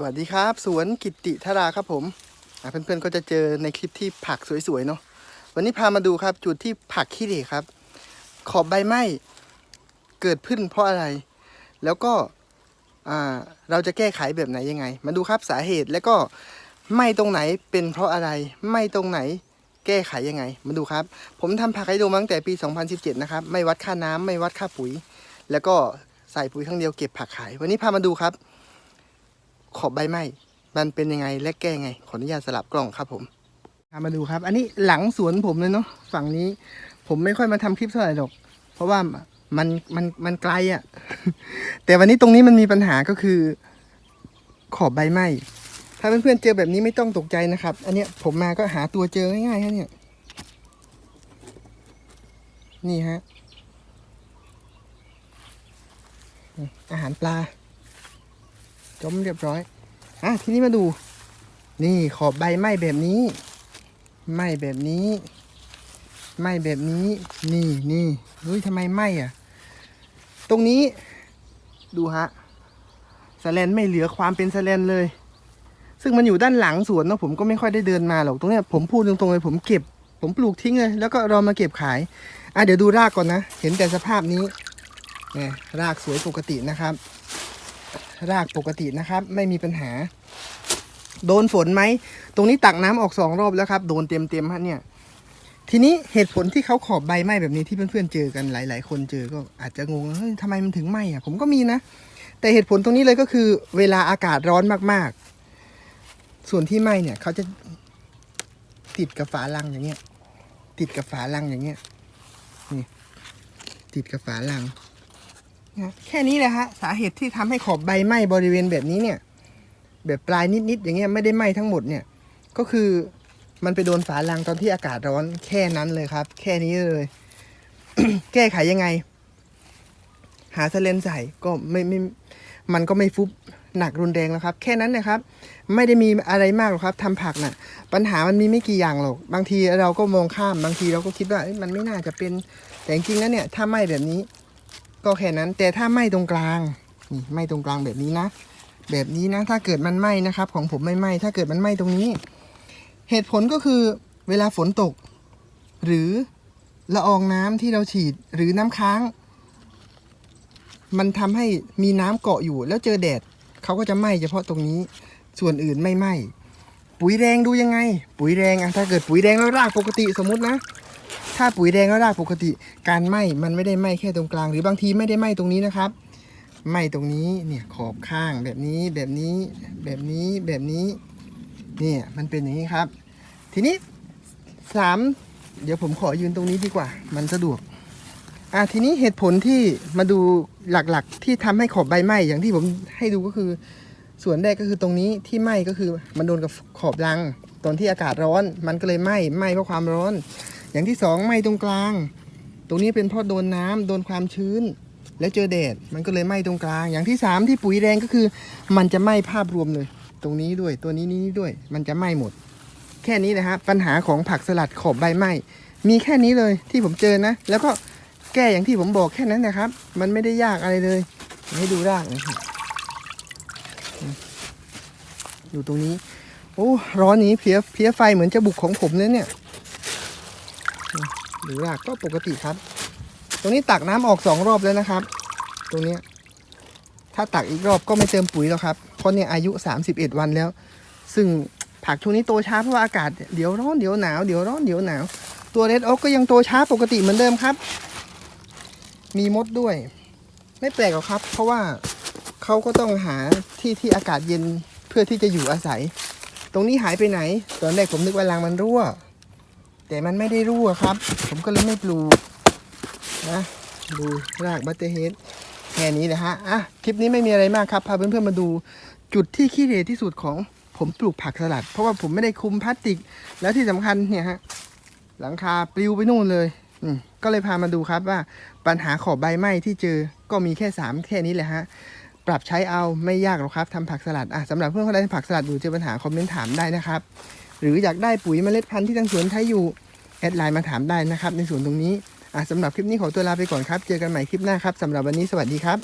สวัสดีครับ สวนกิติธาราครับผมเพื่อนๆก็จะเจอในคลิปที่ผักสวยๆเนาะวันนี้พามาดูครับจุดที่ผักขี้เหร่ครับ ขอบใบไหม้เกิดขึ้นเพราะอะไร แล้วก็เราจะแก้ไขแบบไหนยังไง มาดูครับสาเหตุแล้วก็ไหม้ตรงไหนเป็นเพราะอะไรไหม้ตรงไหนแก้ไขยังไง มาดูครับ ผมทำผักไฮโดรมาตั้งแต่ปี 2017 นะครับ ไม่วัดค่าน้ำไม่วัดค่าปุ๋ย แล้วก็ใส่ปุ๋ยครั้งเดียวเก็บผักขาย วันนี้พามาดูครับ ขอบใบไม้มันเป็นยังไงและแก้ไง ขออนุญาตสลับกล่องครับผมมาดูครับ อันนี้หลังสวนผมเลยเนาะฝั่งนี้ ผมไม่ค่อยมาทำคลิปเท่าไหร่หรอก เพราะว่ามันมันมันไกลอะ่ะ แต่วันนี้ตรงนี้มันมีปัญหาก็คือ ขอบใบไม้ถ้าเพื่อนๆเจอแบบนี้ไม่ต้องตกใจนะครับ อันเนี้ยผมมาก็หาตัวเจอง่ายๆฮะเนี่ยนี่ฮะอาหารปลา จมเรียบร้อย อะ ทีนี้มาดู นี่ขอบใบไหม้แบบนี้ ไหม้แบบนี้ ไหม้แบบนี้ นี่นี่เฮ้ยทำไมไหม้อะ ตรงนี้ ดูฮะสแลนไม่เหลือความเป็นสแลนเลย ซึ่งมันอยู่ด้านหลังสวนเนาะผมก็ไม่ค่อยได้เดินมาหรอก ตรงเนี้ยผมพูดตรงๆเลยผมเก็บ ผมปลูกทิ้งเลย แล้วก็รอมาเก็บขาย อะเดี๋ยวดูรากก่อนนะ เห็นแต่สภาพนี้เนี่ยรากสวยปกตินะครับ รากปกตินะครับ ไม่มีปัญหา โดนฝนไหม ตรงนี้ตักน้ำออกสองรอบแล้วครับ โดนเต็มเต็มๆฮะเนี่ย ทีนี้เหตุผลที่เขาขอบใบไหม้แบบนี้ที่เพื่อนๆเจอกันหลาย ๆ คนเจอก็อาจจะงงเฮ้ยทำไมมันถึงไหม้อะผมก็มีนะ แต่เหตุผลตรงนี้เลยก็คือ เวลาอากาศร้อนมากๆ ส่วนที่ไหม้เนี่ยเขาจะติดกับฝาลังอย่างเงี้ย ติดกับฝาลังอย่างเงี้ยนี่ติดกับฝาลัง นะแค่นี้แหละฮะสาเหตุที่ทำให้ขอบใบไหม้บริเวณแบบนี้เนี่ย แบบปลายนิดๆอย่างเงี้ยไม่ได้ไหม้ทั้งหมดเนี่ย ก็คือมันไปโดนฝาลังตอนที่อากาศร้อนแค่นั้นเลยครับ แค่นี้เลย แก้ไขยังไง หาสเลนใส่ก็ไม่ไม่มันก็ไม่ฟุบหนักรุนแรงแล้วครับ แค่นั้นนะครับ ไม่ได้มีอะไรมากหรอกครับทำผักน่ะ ปัญหามันมีไม่กี่อย่างหรอก บางทีเราก็มองข้ามบางทีเราก็คิดว่ามันไม่น่าจะเป็นแต่จริงๆแล้วเนี่ย ถ้าไหม้แบบนี้ ก็แค่นั้นแต่ถ้าไหม้ตรงกลางนี่ไหม้ตรงกลางแบบนี้นะ แบบนี้นะ ถ้าเกิดมันไหม้นะครับ ของผมไม่ไหม้ถ้าเกิดมันไหม้ตรงนี้ เหตุผลก็คือเวลาฝนตก หรือละอองน้ำที่เราฉีดหรือน้ำค้าง มันทำให้มีน้ำเกาะอยู่ แล้วเจอแดดเขาก็จะไหม้เฉพาะตรงนี้ ส่วนอื่นไม่ไหม้ปุ๋ยแดงดูยังไง ปุ๋ยแดงอะถ้าเกิดปุ๋ยแดงแล้วรากปกติสมมตินะ ถ้าปุ๋ยแดงแล้วรากปกติ การไหม้มันไม่ได้ไหม้แค่ตรงกลาง หรือบางทีไม่ได้ไหม้ตรงนี้นะครับไหม้ตรงนี้เนี่ยขอบข้างแบบนี้แบบนี้แบบนี้แบบนี้เนี่ยมันเป็นอย่างนี้ครับ ทีนี้สามเดี๋ยวผมขอยืนตรงนี้ดีกว่า มันสะดวกอะทีนี้เหตุผลที่มาดูหลักๆ ที่ทำให้ขอบใบไหม้อย่างที่ผมให้ดูก็คือ ส่วนแรกก็คือตรงนี้ที่ไหม้ก็คือมันโดนกับขอบรัง ตอนที่อากาศร้อน มันก็เลยไหม้ไหม้เพราะความร้อน อย่างที่สองไหม้ตรงกลาง ตรงนี้เป็นเพราะโดนน้ำโดนความชื้น แล้วเจอแดดมันก็เลยไหม้ตรงกลาง อย่างที่สามที่ปุ๋ยแรงก็คือ มันจะไหม้ภาพรวมเลย ตรงนี้ด้วยตัวนี้นี้ด้วย มันจะไหม้หมด แค่นี้นะฮะปัญหาของผักสลัดขอบใบไหม้มีแค่นี้เลยที่ผมเจอนะ แล้วก็แก้อย่างที่ผมบอกแค่นั้นนะครับ มันไม่ได้ยากอะไรเลย ให้ดูรากนะครับอยู่ตรงนี้ โอ้ร้อนนี้เพียเพียไฟเหมือนจะบุกของผมเลยเนี่ย หรือรากก็ปกติครับ ตรงนี้ตักน้ำออกสองรอบแล้วนะครับ ตรงนี้ถ้าตักอีกรอบก็ไม่เติมปุ๋ยแล้วครับ เพราะเนี่ยอายุ 31 วันแล้ว ซึ่งผักช่วงนี้โตช้าเพราะว่าอากาศเดี๋ยวร้อนเดี๋ยวหนาวเดี๋ยวร้อนเดี๋ยวหนาว ตัวเรดโอ๊กก็ยังโตช้าปกติเหมือนเดิมครับ มีมดด้วย ไม่แปลกหรอกครับ เพราะว่าเขาก็ต้องหาที่ที่อากาศเย็นเพื่อที่จะอยู่อาศัย ตรงนี้หายไปไหน ตอนแรกผมนึกว่ารังมันรั่ว แต่มันไม่ได้รั่วครับ ผมก็เลยไม่ปลูกนะดูรากบัตเตอร์เฮดแค่นี้นะฮะอะคลิปนี้ไม่มีอะไรมากครับพาเพื่อนๆมาดูจุดที่ขี้เหร่ที่สุดของผมปลูกผักสลัด เพราะว่าผมไม่ได้คุมพลาสติก แล้วที่สำคัญเนี่ยฮะหลังคาปลิวไปนู่นเลยอืมก็เลยพามาดูครับว่าปัญหาขอบใบไหม้ที่เจอก็มีแค่สามแค่นี้แหละฮะปรับใช้เอาไม่ยากหรอกครับทำผักสลัดอะสำหรับเพื่อนคนใดที่ผักสลัดอยู่เจอปัญหาคอมเมนต์ถามได้นะครับ หรืออยากได้ปุ๋ยเมล็ดพันธุ์ที่ทางสวนใช้อยู่แอดไลน์มาถามได้นะครับ ในสวนตรงนี้สำหรับคลิปนี้ขอตัวลาไปก่อนครับ เจอกันใหม่คลิปหน้าครับสำหรับวันนี้สวัสดีครับ